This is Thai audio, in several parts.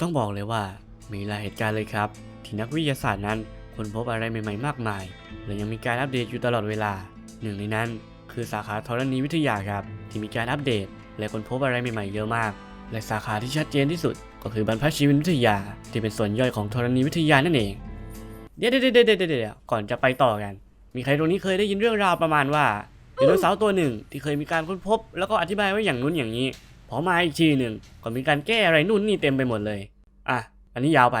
ต้องบอกเลยว่ามีหลายเหตุการณ์เลยครับ ที่นักวิทยาศาสตร์นั้นค้นพบอะไรใหม่ๆมากมาย และยังมีการอัปเดตอยู่ตลอดเวลา หนึ่งในนั้นคือสาขาธรณีวิทยาครับ ที่มีการอัปเดต และค้นพบอะไรใหม่ๆเยอะมาก และสาขาที่ชัดเจนที่สุด ก็คือบรรพชีวินวิทยา ที่เป็นส่วนย่อยของธรณีวิทยานั่นเอง เดี๋ยวเดี๋ยวเดี๋ยวเดี๋ยวเดี๋ยวก่อนจะไปต่อกัน มีใครตรงนี้เคยได้ยินเรื่องราวประมาณว่าไดโนเสาร์ตัวหนึ่งที่เคยมีการค้นพบ แล้วก็อธิบายไว้อย่างนู้นอย่างนี้ พอมาอีกทีหนึ่งก็มีการแก้อะไรนู่นนี่เต็มไปหมดเลย อะ อันนี้ยาวไป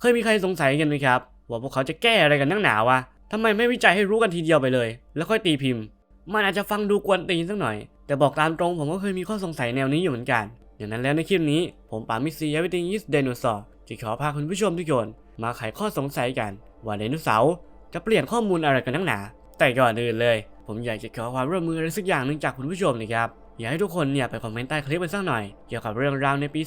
เคยมีใครสงสัยกันไหมครับ ว่าพวกเขาจะแก้อะไรกันนักหนาวะทำไมไม่วิจัยให้รู้กันทีเดียวไปเลย แล้วค่อยตีพิมพ์ มันอาจจะฟังดูกวนตีนสักหน่อย แต่บอกตามตรงผมก็เคยมีข้อสงสัยแนวนี้อยู่เหมือนกัน อย่างนั้นแล้วในคลิปนี้ ผมปามิซียวิติยิสเดโนเสาร์จะขอพาคุณผู้ชมทุกคนมาไขข้อสงสัยกัน ว่าไดโนเสาร์จะเปลี่ยนข้อมูลอะไรกันนักหนา แต่ก่อนอื่นเลย ผมอยากจะขอความร่วมมืออะไรสักอย่างหนึ่งจากคุณผู้ชมนะครับ อยากให้ทุกคนเนี่ยไปคอมเมนต์ใต้คลิปกันสักหน่อยเกี่ยวกับเรื่องราวในปี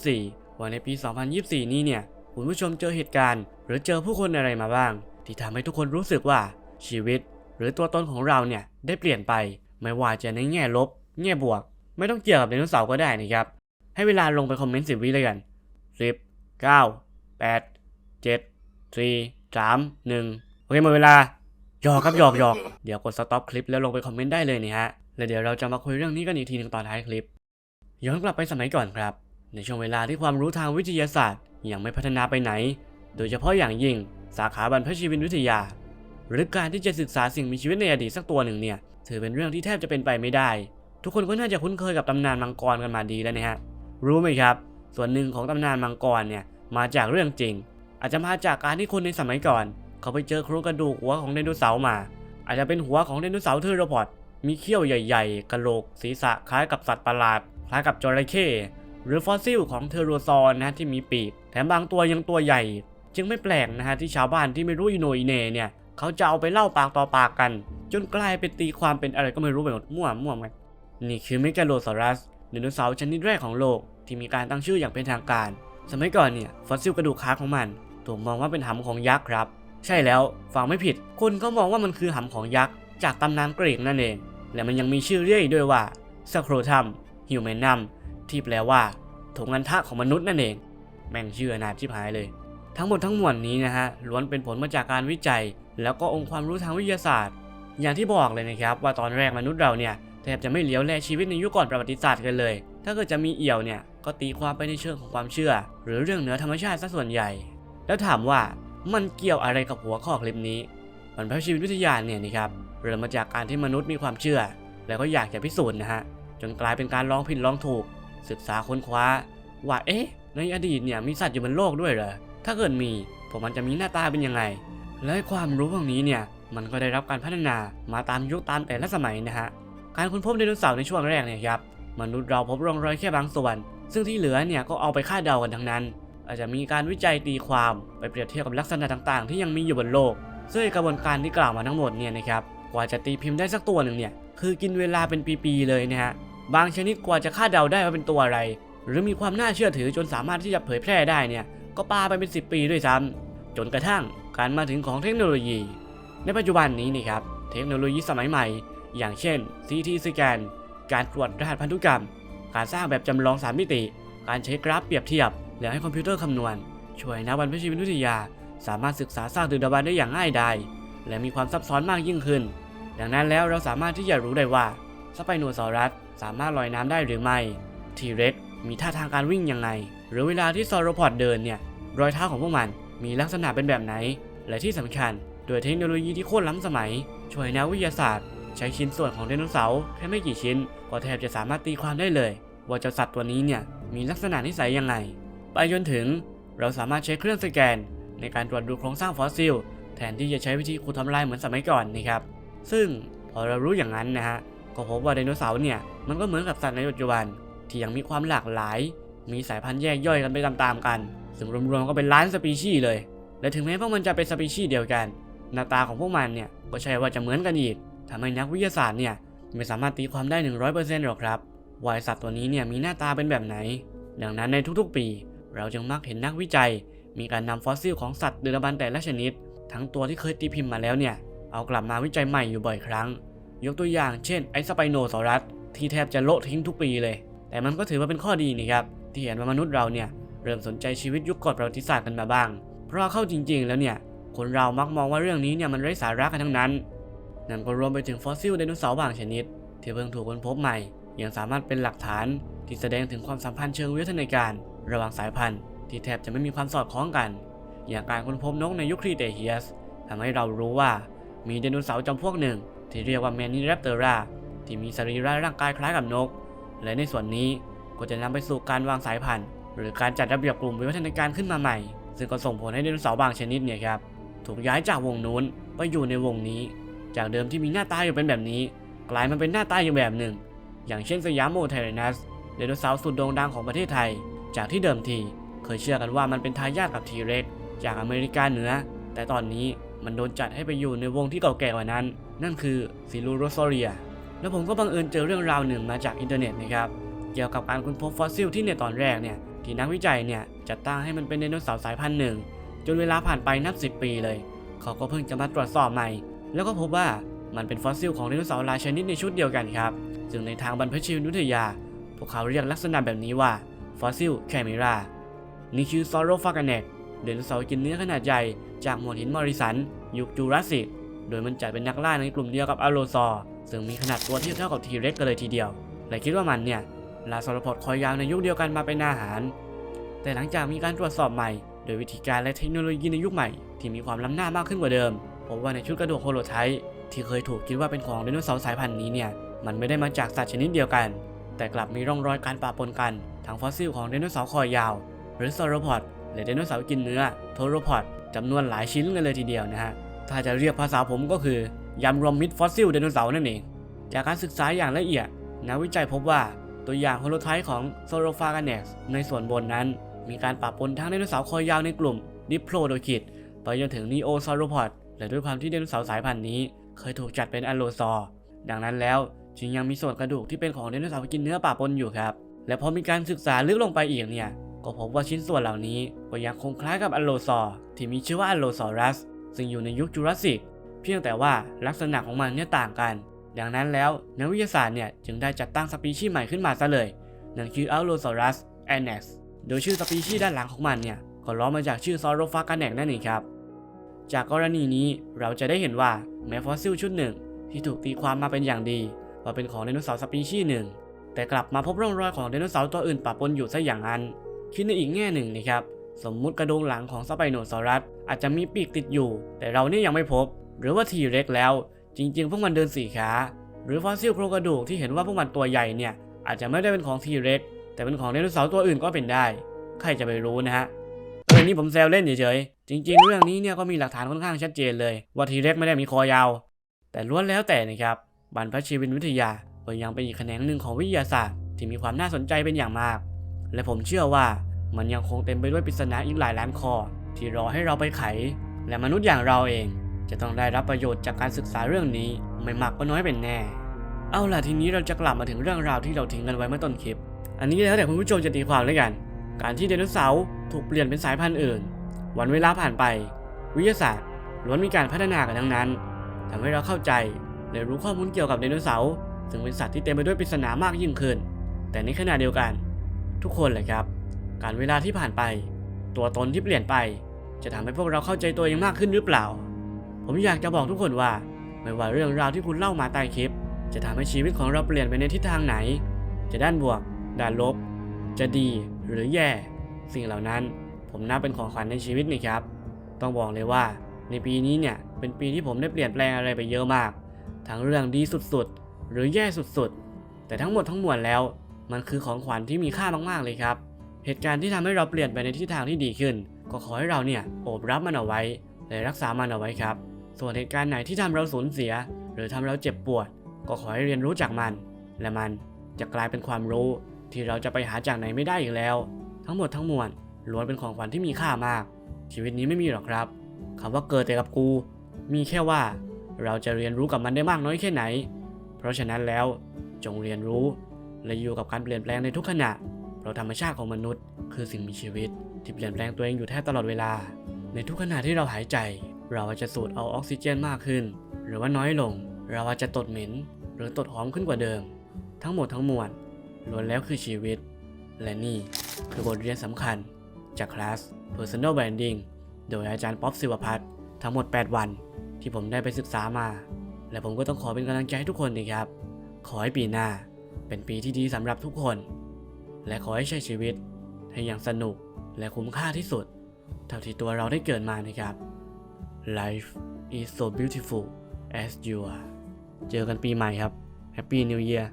2024 ว่าในปี 2024 นี้เนี่ยคุณผู้ชมเจอเหตุการณ์ หรือเจอผู้คนอะไรมาบ้าง ที่ทำให้ทุกคนรู้สึกว่าชีวิต หรือตัวตนของเราเนี่ยได้เปลี่ยนไป ไม่ว่าจะในแง่ลบ แง่บวก ไม่ต้องเกี่ยวกับไดโนเสาร์ก็ได้นะครับ ให้เวลาลงไปคอมเมนต์สิบวิเลยกันสิบเก้าแปดเจ็ดสี่สามหนึ่งโอเคหมดเวลาหยอกครับหยอกหยอกเดี๋ยวกดสต็อปคลิปแล้วลงไปคอมเมนต์ได้เลยนี่ฮะ แล้วเดี๋ยวเราจะมาคุยเรื่องนี้กันอีกทีหนึ่งตอนท้ายคลิป ย้อนกลับไปสมัยก่อนครับ ในช่วงเวลาที่ความรู้ทางวิทยาศาสตร์ ยังไม่พัฒนาไปไหน โดยเฉพาะอย่างยิ่ง สาขาบรรพชีวินวิทยา หรือการที่จะศึกษาสิ่งมีชีวิตในอดีตสักตัวหนึ่งเนี่ยถือเป็นเรื่องที่แทบจะเป็นไปไม่ได้ ทุกคนก็น่าจะคุ้นเคยกับตำนานมังกรกันมาดีแล้วนะฮะรู้ไหมครับ ส่วนหนึ่งของตำนานมังกรเนี่ยมาจากเรื่องจริง อาจจะมาจากการที่คนในสมัยก่อน เขาไปเจอโครงกระดูกหัวของไดโนเสาร์มา อาจจะเป็นหัวของไดโนเสาร์เทอร์โรพอด มีเขี้ยวใหญ่ ๆกระโหลกศีรษะคล้ายกับสัตว์ประหลาด คล้ายกับจระเข้หรือฟอสซิลของเทอโรซอร์นะที่มีปีก แถมบางตัวยังตัวใหญ่ จึงไม่แปลกนะฮะที่ชาวบ้านที่ไม่รู้อิโนอิเน่เนี่ยเขาจะเอาไปเล่าปากต่อปากกัน จนกลายเป็นตีความเป็นอะไรก็ไม่รู้ไปหมดมั่วมั่วกันนี่คือเมกาโลซอรัสไดโนเสาร์ชนิดแรกของโลกที่มีการตั้งชื่ออย่างเป็นทางการ สมัยก่อนเนี่ยฟอสซิลกระดูกขาของมันถูกมองว่าเป็นหำของยักษ์ครับ ใช่แล้วฟังไม่ผิดคนก็มองว่ามันคือหำของยักษ์ จากตำนานกรีกนั่นเอง และมันยังมีชื่อเรียกอีกด้วยว่าสโครทัมฮิวแมนนัมที่แปลว่าถุงอันทะของมนุษย์นั่นเอง แม่งชื่ออนาถชิบหายเลย ทั้งหมดทั้งมวลนี้นะฮะล้วนเป็นผลมาจากการวิจัย แล้วก็องค์ความรู้ทางวิทยาศาสตร์ อย่างที่บอกเลยนะครับว่าตอนแรกมนุษย์เราเนี่ยแทบจะไม่เลี้ยวแลชีวิตในยุคก่อนประวัติศาสตร์กันเลย ถ้าเกิดจะมีเอี่ยวเนี่ยก็ตีความไปในเชิงของความเชื่อ หรือเรื่องเหนือธรรมชาติซะส่วนใหญ่ แล้วถามว่ามันเกี่ยวอะไรกับหัวข้อคลิปนี้บรรพชีวิตวิทยาเนี่ยนี่ครับ เริ่มมาจากการที่มนุษย์มีความเชื่อ แล้วก็อยากจะพิสูจน์นะฮะ จนกลายเป็นการลองผิดลองถูก ศึกษาค้นคว้า ว่าเอ๊ะ ในอดีตเนี่ยมีสัตว์อยู่บนโลกด้วยเหรอ ถ้าเกิดมีพวกมันจะมีหน้าตาเป็นยังไง และความรู้พวกนี้เนี่ยมันก็ได้รับการพัฒนามาตามยุคตามแต่ละสมัยนะฮะ การค้นพบไดโนเสาร์ในช่วงแรกเนี่ยครับมนุษย์เราพบร่องรอยแค่บางส่วน ซึ่งที่เหลือเนี่ยก็เอาไปคาดเดากันทั้งนั้น อาจจะมีการวิจัยตีความไปเปรียบเทียบกับลักษณะต่างๆ ที่ยังมีอยู่บนโลก ซึ่งกระบวนการที่กล่าวมาทั้งหมดเนี่ยนะครับ ว่าจะตีพิมพ์ได้สักตัวหนึ่งเนี่ย คือกินเวลาเป็นปีๆเลยนะฮะ บางชนิดกว่าจะคาดเดาได้ว่าเป็นตัวอะไร หรือมีความน่าเชื่อถือจนสามารถที่จะเผยแพร่ได้เนี่ย ก็ปาไปเป็น 10 ปีด้วยซ้ำจนกระทั่งการมาถึงของเทคโนโลยี ในปัจจุบันนี้นี่ครับ เทคโนโลยีสมัยใหม่ อย่างเช่น CT สแกน การตรวจรหัสพันธุกรรม การสร้างแบบจำลองสามมิติ การใช้กราฟเปรียบเทียบ แล้วให้คอมพิวเตอร์คำนวณ ช่วยนักบรรพชีวิทยา สามารถศึกษาสร้างดึกดำบรรพ์ได้อย่างง่ายดายและมีความซับซ้อนมากยิ่งขึ้น ดังนั้นแล้วเราสามารถที่จะรู้ได้ว่าสไปโนซอรัสสามารถลอยน้ำได้หรือไม่ ทีเร็กมีท่าทางการวิ่งยังไง หรือเวลาที่ซอโรพอดเดินเนี่ยรอยเท้าของพวกมันมีลักษณะเป็นแบบไหน และที่สำคัญด้วยเทคโนโลยีที่โคตรล้ำสมัย ช่วยนักวิทยาศาสตร์ ใช้ชิ้นส่วนของไดโนเสาร์แค่ไม่กี่ชิ้น ก็แทบจะสามารถตีความได้เลย ว่าเจ้าสัตว์ตัวนี้เนี่ยมีลักษณะนิสัยยังไง ไปจนถึง เราสามารถใช้เครื่องสแกน ในการตรวจดูโครงสร้างฟอสซิล แทนที่จะใช้วิธีขุดทำลายเหมือนสมัยก่อนนะครับ ซึ่งพอเรารู้อย่างนั้นนะฮะก็พบว่าไดโนเสาร์เนี่ยมันก็เหมือนกับสัตว์ในปัจจุบัน ที่ยังมีความหลากหลาย มีสายพันธุ์แยกย่อยกันไปตามๆกัน ซึ่งรวมๆก็เป็นล้านสปีชีส์เลย และถึงแม้พวกมันจะเป็นสปีชีส์เดียวกัน หน้าตาของพวกมันเนี่ยก็ใช่ว่าจะเหมือนกันอีกทำให้นักวิทยาศาสตร์เนี่ยไม่สามารถตีความได้ 100%หรอกครับว่าสัตว์ตัวนี้เนี่ยมีหน้าตาเป็นแบบไหน ดังนั้นในทุกๆปี เราจึงมักเห็นนักวิจัย มีการนำฟอสซิลของสัตว์ดึกดบรรพ์แต่ละชนิด ทั้งตัวที่เคยตีพิมพ์มาแล้วเนี่ย เอากลับมาวิจัยใหม่อยู่บ่อยครั้ง ยกตัวอย่างเช่นไอสไปโนซอรัสที่แทบจะโละทิ้งทุกปีเลย แต่มันก็ถือว่าเป็นข้อดีนี่ครับ ที่เห็นว่ามนุษย์เราเนี่ยเริ่มสนใจชีวิตยุคก่อนประวัติศาสตร์กันมาบ้าง เพราะเข้าจริงๆแล้วเนี่ยคนเรามักมองว่าเรื่องนี้เนี่ยมันไร้สาระกันทั้งนั้น นั่นก็รวมไปถึงฟอสซิลไดโนเสาร์บางชนิด ที่เพิ่งถูกค้นพบใหม่ ยังสามารถเป็นหลักฐานที่แสดงถึงความสัมพันธ์เชิงวิทยาการ ระหว่างสายพันธุ์ ที่แทบจะไม่มีความสอดคล้องกัน อย่างการค้นพบนกในยุคครีเตเชียสทำให้เรารู้ว่า มีไดโนเสาร์จำพวกหนึ่ง ที่เรียกว่าแมนนิแรปเตอราที่มีสรีระร่างกายคล้ายกับนก และในส่วนนี้ก็จะนำไปสู่การวางสายพันธุ์หรือการจัดระเบียบกลุ่มวิวัฒนาการขึ้นมาใหม่ ซึ่งก็ส่งผลให้ไดโนเสาร์บางชนิดเนี่ยครับถูกย้ายจากวงนู้นไปอยู่ในวงนี้ จากเดิมที่มีหน้าตาอยู่เป็นแบบนี้ กลายมาเป็นหน้าตาอย่างแบบหนึ่ง อย่างเช่นสยามโมเทรนัสไดโนเสาร์สุดโด่งดังของประเทศไทย จากที่เดิมทีเคยเชื่อกันว่ามันเป็นทายาทกับทีเร็กจากอเมริกาเหนือ แต่ตอนนี้ มันโดนจัดให้ไปอยู่ในวงที่เก่าแก่กว่านั้น นั่นคือซิลูโรโซเรีย แล้วผมก็บังเอิญเจอเรื่องราวหนึ่งมาจากอินเทอร์เน็ตนะครับเกี่ยวกับการค้นพบฟอสซิลที่ในตอนแรกเนี่ยที่นักวิจัยเนี่ยจัดตั้งให้มันเป็นไดโนเสาร์สายพันธุ์หนึ่งจนเวลาผ่านไปนับ 10 ปีเลย เขาก็เพิ่งจะมาตรวจสอบใหม่ แล้วก็พบว่ามันเป็นฟอสซิลของไดโนเสาร์หลายชนิดในชุดเดียวกันครับ ซึ่งในทางบรรพชีววิทยา พวกเขาเรียกลักษณะแบบนี้ว่าฟอสซิลแคมิรานี่คือซอโรฟากาเนกไดโนเสาร์กินเนื้อขนาดใหญ่จากหมวดหินมอริสัน ยุคจูราสสิก โดยมันจัดเป็นนักล่าในกลุ่มเดียวกับอโลซอร์ซึ่งมีขนาดตัวที่เท่ากับทีเร็กกันเลยทีเดียวและคิดว่ามันเนี่ยลาซอรพอดคอยยาวในยุคเดียวกันมาเป็นอาหาร แต่หลังจากมีการตรวจสอบใหม่ โดยวิธีการและเทคโนโลยีในยุคใหม่ ที่มีความล้ำหน้ามากขึ้นกว่าเดิมพบว่าในชุดกระดูกโฮโลไทป์ที่เคยถูกคิดว่าเป็นของไดโนเสาร์สายพันธุ์นี้เนี่ยมันไม่ได้มาจากสัตว์ชนิดเดียวกัน แต่กลับมีร่องรอยการปะปนกันทางฟอสซิลของไดโนเสาร์คอยาว หรือซอรพอดและไดโนเสาร์กินเนื้อโทรพอด จำนวนหลายชิ้นกันเลยทีเดียวนะฮะ ถ้าจะเรียกภาษาผมก็คือยำรวมมิดฟอสซิลไดโนเสาร์นั่นเอง จากการศึกษาอย่างละเอียดนักวิจัยพบว่าตัวอย่างโฮโลไทป์ของโซโรฟากาเนสในส่วนบนนั้น มีการปะปนทั้งไดโนเสาร์คอยาวในกลุ่มดิโพโดคิดไปจนถึงนีโอซอโรพอดและด้วยความที่ไดโนเสาร์สายพันธุ์นี้ เคยถูกจัดเป็นอโลซอร์ดังนั้นแล้วจึงยังมีส่วนกระดูกที่เป็นของไดโนเสาร์กินเนื้อปะปนอยู่ครับ และพอมีการศึกษาลึกลงไปอีกเนี่ย ก็พบว่าชิ้นส่วนเหล่านี้ก็ยังคงคล้ายกับอโลซอร์ที่มีชื่อว่าอโลซอรัส ซึ่งอยู่ในยุคจูราสสิก เพียงแต่ว่าลักษณะของมันเนี่ยต่างกัน ดังนั้นแล้วนักวิทยาศาสตร์เนี่ยจึงได้จัดตั้งสปีชีส์ใหม่ขึ้นมาซะเลย นั่นคือ Allosaurus annex โดยชื่อสปีชีส์ด้านหลังของมันเนี่ยก็ล้อมาจากชื่อ Saurophaganex นั่นเองครับ จากกรณีนี้เราจะได้เห็นว่าแม้ฟอสซิลชุดหนึ่ง ที่ถูกตีความมาเป็นอย่างดี ว่าเป็นของไดโนเสาร์สปีชีส์หนึ่งแต่กลับมาพบร่องรอยของไดโนเสาร์ตัวอื่นปะปนอยู่ซะอย่างนั้น คิดในอีกแง่หนึ่งนะครับ สมมุติกระดูกหลังของสไปโนซอรัสอาจจะมีปีกติดอยู่ แต่เราเนี่ยยังไม่พบ หรือว่าทีเร็กแล้ว จริง ๆ พวกมันเดินสี่ขา หรือฟอสซิลโครงกระดูกที่เห็นว่าพวกมันตัวใหญ่เนี่ยอาจจะไม่ได้เป็นของทีเร็กแต่เป็นของไดโนเสาร์ตัวอื่นก็เป็นได้ ใครจะไปรู้นะฮะเออนี่ผมแซวเล่นเฉยๆ จริง ๆ เรื่องนี้เนี่ยก็มีหลักฐานค่อนข้างชัดเจนเลย ว่าทีเร็กไม่ได้มีคอยาว แต่ล้วนแล้วแต่นะครับบรรพชีวินวิทยาก็ยังเป็นอีกแขนงหนึ่งของวิทยาศาสตร์ ที่มีความน่าสนใจเป็นอย่างมาก และผมเชื่อว่ามันยังคงเต็มไปด้วยปริศนาอีกหลายล้านข้อที่รอให้เราไปไข และมนุษย์อย่างเราเอง จะต้องได้รับประโยชน์จากการศึกษาเรื่องนี้ไม่มากก็น้อยเป็นแน่ เอาล่ะทีนี้เราจะกลับมาถึงเรื่องราวที่เราทิ้งกันไว้เมื่อต้นคลิป อันนี้แล้วแต่คุณผู้ชมจะตีความแล้วกัน การที่ไดโนเสาร์ถูกเปลี่ยนเป็นสายพันธุ์อื่น วันเวลาผ่านไป วิทยาศาสตร์ล้วนมีการพัฒนากันทั้งนั้นทำให้เราเข้าใจและรู้ข้อมูลเกี่ยวกับไดโนเสาร์ซึ่งเป็นสัตว์ที่เต็มไปด้วยปริศนามากยิ่งขึ้น แต่ในขณะเดียวกัน ทุกคนเลยครับ การเวลาที่ผ่านไป ตัวตนที่เปลี่ยนไป จะทำให้พวกเราเข้าใจตัวเองมากขึ้นหรือเปล่า ผมอยากจะบอกทุกคนว่า ไม่ว่าเรื่องราวที่คุณเล่ามาใต้คลิป จะทำให้ชีวิตของเราเปลี่ยนไปในทิศทางไหน จะด้านบวก ด้านลบ จะดีหรือแย่ สิ่งเหล่านั้น ผมนับเป็นของขวัญในชีวิตนี่ครับ ต้องบอกเลยว่า ในปีนี้เนี่ยเป็นปีที่ผมได้เปลี่ยนแปลงอะไรไปเยอะมาก ทั้งเรื่องดีสุดๆหรือแย่สุดๆ แต่ทั้งหมดทั้งมวลแล้ว มันคือของขวัญที่มีค่ามากๆเลยครับ เหตุการณ์ที่ทำให้เราเปลี่ยนไปในทิศทางที่ดีขึ้น ก็ขอให้เราเนี่ยโอบรับมันเอาไว้และรักษามันเอาไว้ครับ ส่วนเหตุการณ์ไหนที่ทำเราสูญเสีย หรือทำเราเจ็บปวด ก็ขอให้เรียนรู้จากมัน และมันจะกลายเป็นความรู้ที่เราจะไปหาจากไหนไม่ได้อีกแล้ว ทั้งหมดทั้งมวลล้วนเป็นของขวัญที่มีค่ามาก ชีวิตนี้ไม่มีหรอกครับคำว่าเกิดแต่กับกู มีแค่ว่า เราจะเรียนรู้กับมันได้มากน้อยแค่ไหน เพราะฉะนั้นแล้วจงเรียนรู้ และอยู่กับการเปลี่ยนแปลงในทุกขณะ เพราะธรรมชาติของมนุษย์ คือสิ่งมีชีวิต ที่เปลี่ยนแปลงตัวเองอยู่แทบตลอดเวลา ในทุกขณะที่เราหายใจ เราอาจจะสูดเอาออกซิเจนมากขึ้น หรือว่าน้อยลง เราอาจจะตดเหม็น หรือตดหอมขึ้นกว่าเดิม ทั้งหมดทั้งมวลล้วนแล้วคือชีวิต และนี่คือบทเรียนสำคัญ จากคลาส Personal Branding โดยอาจารย์ป๊อปศิวพัฒน์ทั้งหมด 8 วัน ที่ผมได้ไปศึกษามา และผมก็ต้องขอเป็นกำลังใจให้ทุกคนนะครับ ขอให้ปีหน้า เป็นปีที่ดีสำหรับทุกคน และขอให้ใช้ชีวิตให้อย่างสนุกและคุ้มค่าที่สุด เท่าที่ตัวเราได้เกิดมานะครับ Life is so beautiful as you are เจอกันปีใหม่ครับ Happy New Year